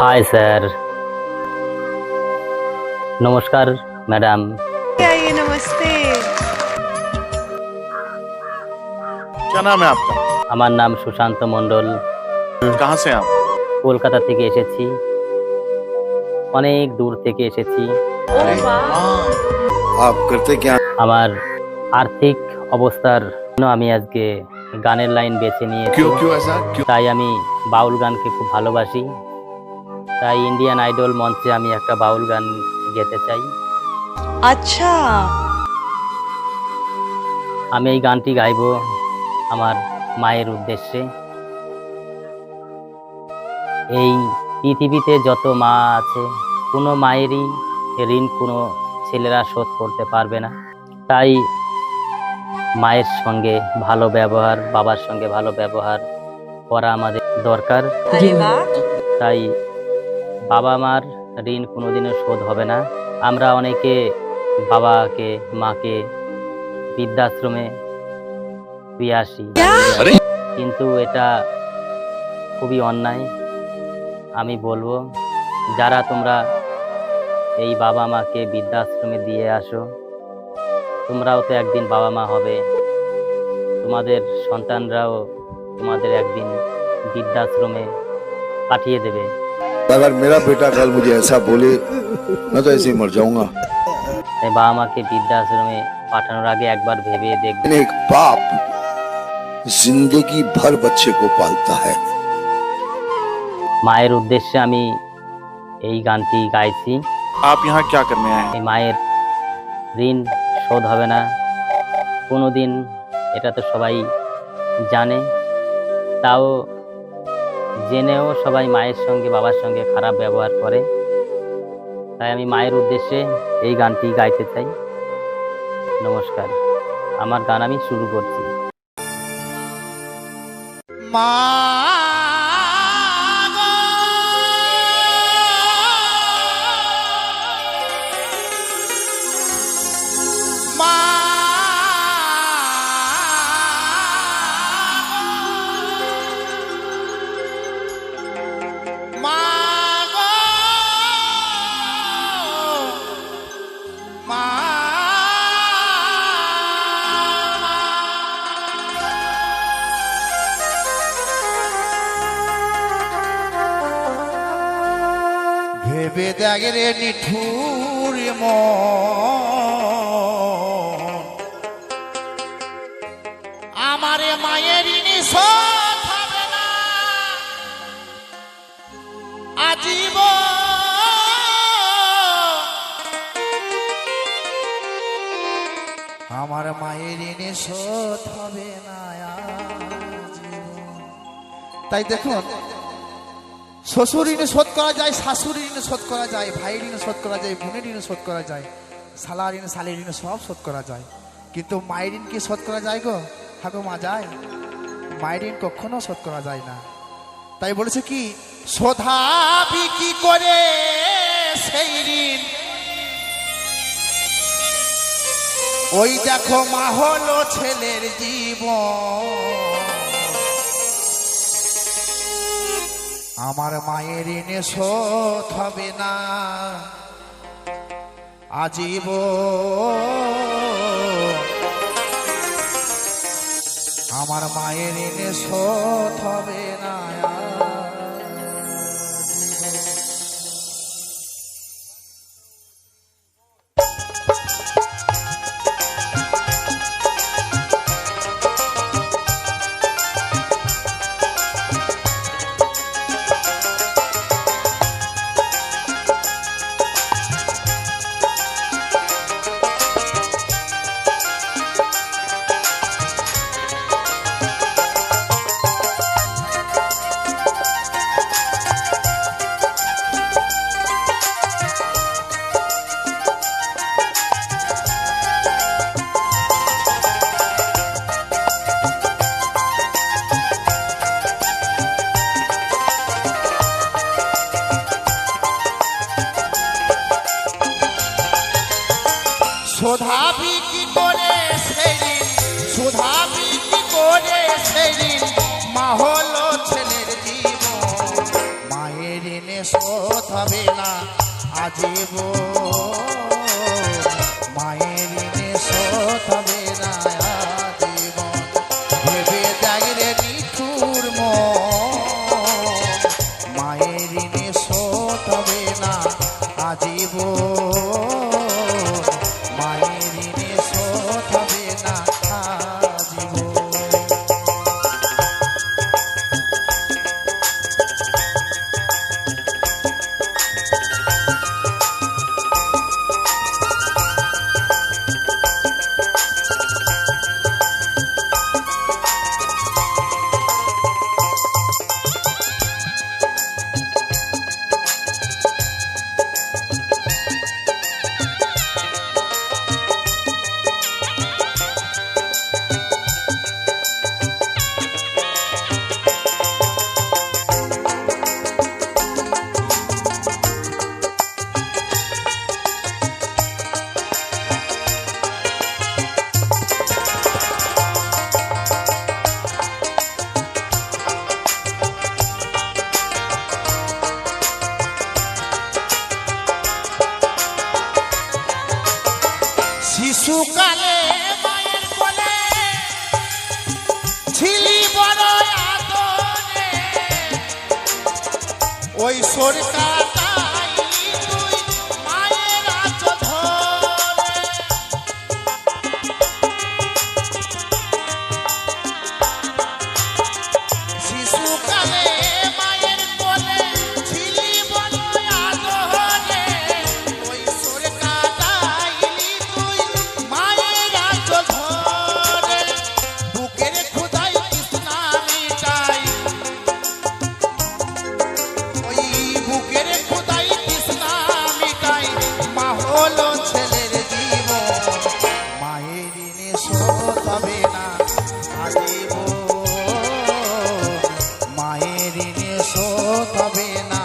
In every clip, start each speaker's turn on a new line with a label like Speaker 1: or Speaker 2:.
Speaker 1: Hi sir নমস্কার madam
Speaker 2: आइए नमस्ते
Speaker 3: क्या नाम है आपका
Speaker 1: আমার নাম সুশান্ত মণ্ডল
Speaker 3: कहाँ से हैं आप
Speaker 1: কলকাতা থেকে এসেছি অনেক দূর থেকে এসেছি
Speaker 2: ओ वाह
Speaker 4: आप करते क्या
Speaker 1: আমার আর্থিক অবস্থার জন্য আমি আজকে গানের লাইন বেছে নিয়েছি
Speaker 4: क्यों क्यों ऐसा क्यों
Speaker 1: তাই আমি বাউল গানকে খুব ভালোবাসি তাই ইন্ডিয়ান আইডল মঞ্চে আমি একটা বাউল গান গেতে চাই।
Speaker 2: আচ্ছা।
Speaker 1: আমি এই গানটি গাইব আমার মায়ের উদ্দেশ্যে। এই পৃথিবীতে যত মা আছে কোনো মায়েরই ঋণ কোনো ছেলেরা শোধ করতে পারবে না। তাই মায়ের সঙ্গে ভালো ব্যবহার বাবার সঙ্গে ভালো ব্যবহার করা আমাদের দরকার। তাই বাবা মার ঋণ কোনোদিনও শোধ হবে না। আমরা অনেকে বাবাকে মাকে বৃদ্ধাশ্রমে দিয়ে আসি। কিন্তু এটা খুবই অন্যায়। আমি বলব যারা তোমরা এই বাবা মাকে বৃদ্ধাশ্রমে দিয়ে আসো তোমরাও তো একদিন বাবা মা হবে। তোমাদের সন্তানরাও তোমাদের একদিন বৃদ্ধাশ্রমে পাঠিয়ে দেবে।
Speaker 4: अगर मेरा बेटा कल मुझे ऐसा बोले मैं तो ऐसे ही मर जाऊंगा
Speaker 1: তাই বাবা মাকে বৃদ্ধাশ্রমে পাঠানোর আগে একবার ভেবে দেখবে
Speaker 4: लेकिन एक बाप जिंदगी भर बच्चे को पालता है
Speaker 1: মায়ের উদ্দেশ্যে আমি এই গানটি গাইছি
Speaker 3: आप यहाँ क्या करने आए हैं
Speaker 1: এই মায়ের ঋণ শোধ হবে না কোনো দিন এটা তো সবাই জানে তাও জেনেও সবাই মায়ের সঙ্গে, বাবার সঙ্গে খারাপ ব্যবহার করে। তাই আমি মায়ের উদ্দেশ্যে এই গানটি গাইতে চাই। নমস্কার। আমার গান আমি শুরু করছি।
Speaker 5: ভেবে নিঠুর আমারে মায়ের না। আজীব আমার মায়ের শোধ হবে না তাই দেখুন শ্বশুর ঋণে শোধ করা যায় শাশুড় ঋণ শোধ করা যায় ভাই ঋণ শোধ করা যায় বোনের ঋণ শোধ করা যায় শালা ঋণ শালের ঋণ সব শোধ করা যায়। কিন্তু মায়ের ঋণ কি শোধ করা যায় গো? হাগো মা, যায়। মায়ের ঋণ কখনো শোধ করা যায় না। তাই বলেছে কি, শোধাবি কি করে সেই ঋণ? ওই দেখো মা হলো ছেলের জীবন। আমার মায়ের ঋণে শোধ হবে না। আজীব আমার মায়ের ঋণে শোধ হবে না। শোধাবি কি করে সেদিন? শোধাবি কি করে সেদিন? মা হলো ছেলের মায়ের না আজীব মায়ের ঋণে না আজীবন। ভেবে যাই রে নিঠুর মায়ের ঋণে না আজীব ওই সরকার মায়ের ঋণে শোধ হবে না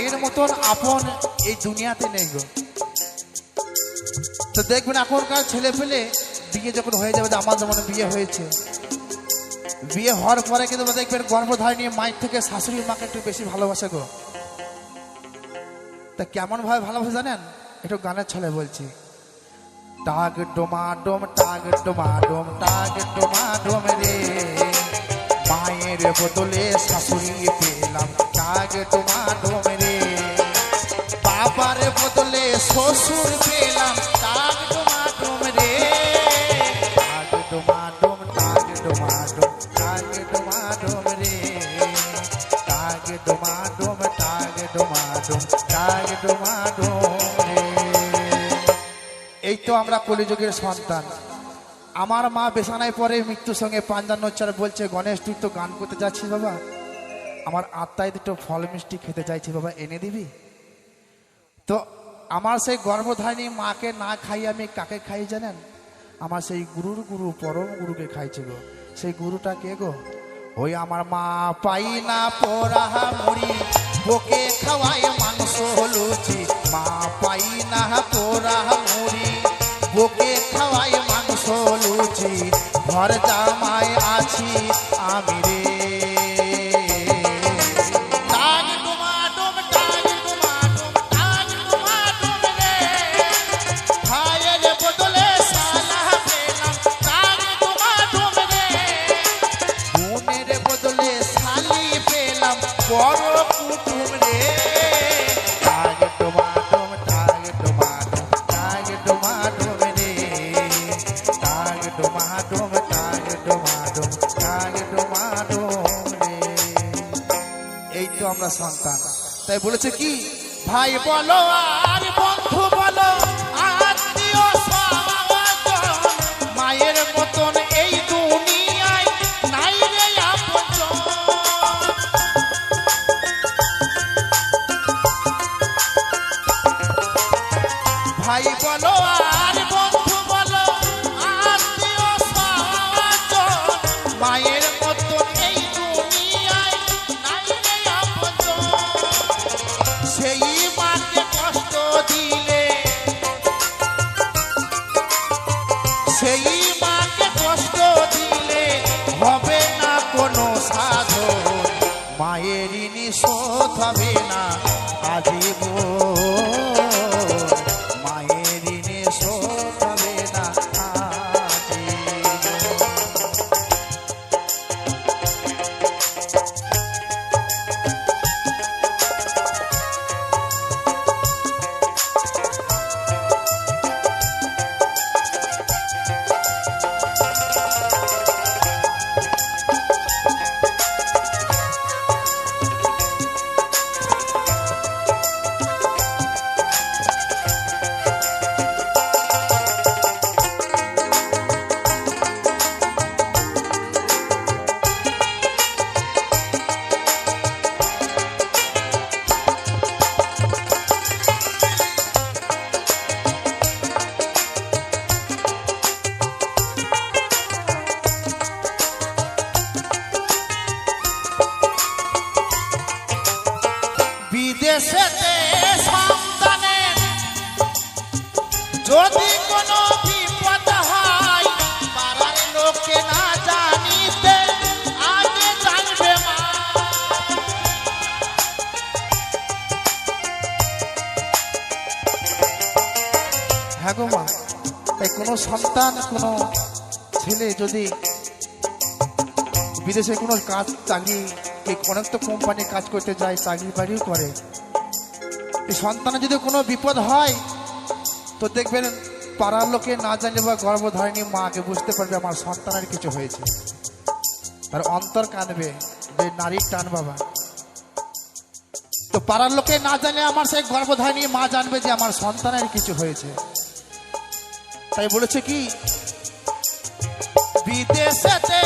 Speaker 5: মায়ের মতন আপন এই দুনিয়াতে নেই গো। তো দেখবেন এখনকার ছেলে পেলে বিয়ে যখন হয়ে যাবে আমার যেমন বিয়ে হয়েছে। বিয়ে হওয়ার পরে কিন্তু দেখবেন গর্ভধারণী মায়ের থেকে শাশুড়ি মাকে একটু বেশি ভালোবাসে গো। তা কেমন ভাবে ভালোবাসে জানেন? একটু গানের ছলে বলছি। টাগ ডোমা ডোম, টাগ ডোমা ডোম, টাগ ডোমা ডোম রে। মায়ের বদলে শাশুড়ি পেলাম, টাগ ডোমা ডোম শ্বশুর পেলাম টাগ ডোমা ডোম রে। টাগ ডোমা ডোম টাগ ডোমা ডোম টাগ ডোমা ডোম রে। টাগ ডোমা ডোম টাগ ডোমা ডোম টাগ ডোমা ডোম রে। এই তো আমরা কলিযুগের সন্তান। আমার মা বেসানায় পরে মৃত্যুর সঙ্গে পাঞ্জান নচ্চার বলছে, গণেশ, তুই তো গান করতে যাচ্ছিস বাবা। আমার আত্মায় দুটো ফল মিষ্টি খেতে চাইছি বাবা, এনে দিবি? তো আমার সেই গর্ভধারিণী মাকে না খাই আমি কাকে খাই জানেন? আমার সেই গুরুর গুরু, পরম গুরুকে খাইছে গো। সেই গুরুটা কে গো? ওই আমার মা পাই না পোড়া মুড়ি, ওকে খাওয়াই মাংস লুচি। মা পাই না পোড়া মুড়ি, ওকে খাওয়াই মাংস লুচি। ঘর জামাই আছি, আমি রে এই তো আমরা সন্তান। তাই বলেছে কি? ভাই বলো আর হয়। কোনো সন্তান, কোনো ছেলে যদি বিদেশে কোনো কাজ চাকরি অনেক তো কোম্পানি কাজ করতে যায়, চাকরি বাড়িও করে। সন্তানের যদি কোনো বিপদ হয়, তো দেখবেন পাড়ার লোকে না জানলে বা গর্ভধারিণী মাকে বুঝতে পারবে আমার সন্তানের কিছু হয়েছে। তার অন্তর কাঁদবে যে নারীর টান বাবা। তো পাড়ার লোকে না জানলে আমার সেই গর্ভধারিণী মা জানবে যে আমার সন্তানের কিছু হয়েছে। তাই বলেছে কি? বিদেশেতে